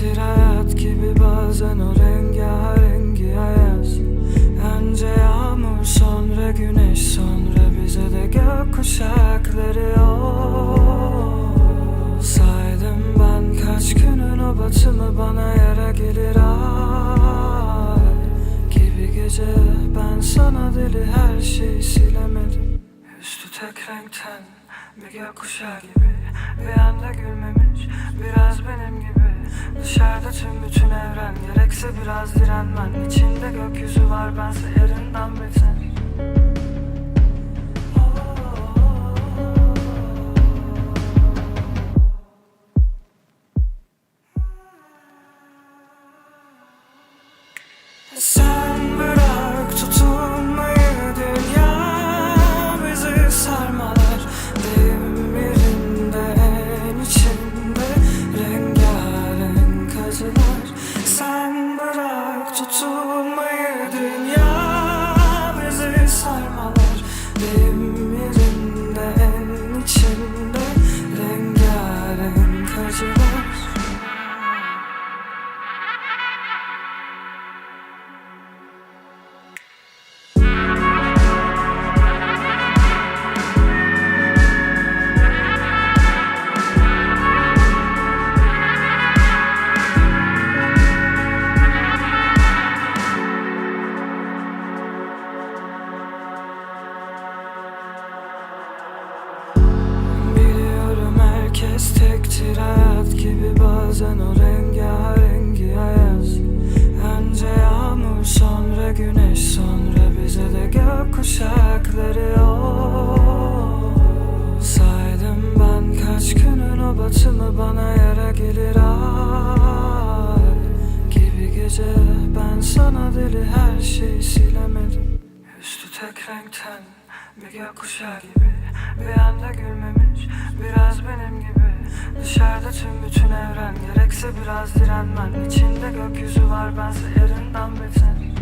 Geçir hayat gibi bazen o rengarengi ayaz Önce yağmur sonra güneş sonra bize de gök kuşakları Saydım ben kaç günün o batımı bana yara gelir ay. Gibi gece ben sana deli her şeyi silemedim. Üstü tek renkten bir gökkuşağı gibi Bir anda gülmemiş biraz benim gibi. Dışarıda tüm bütün evren gerekse biraz direnmen İçinde gökyüzü var bense yerinden beter. Sen herkes tektir hayat gibi bazen o rengarengi ayaz Önce yağmur sonra güneş sonra bize de gökkuşakları o. Saydım ben kaç günün o batımı bana yara gelir ay. Gibi gece ben sana deli her şeyi silemedim. Üstü tek renkten bir gökkuşağı gibi Bir anda gülmemiş biraz benim gibi Dışarıda tüm bütün evren gerekse biraz direnmen İçinde gökyüzü var bense yerinden beter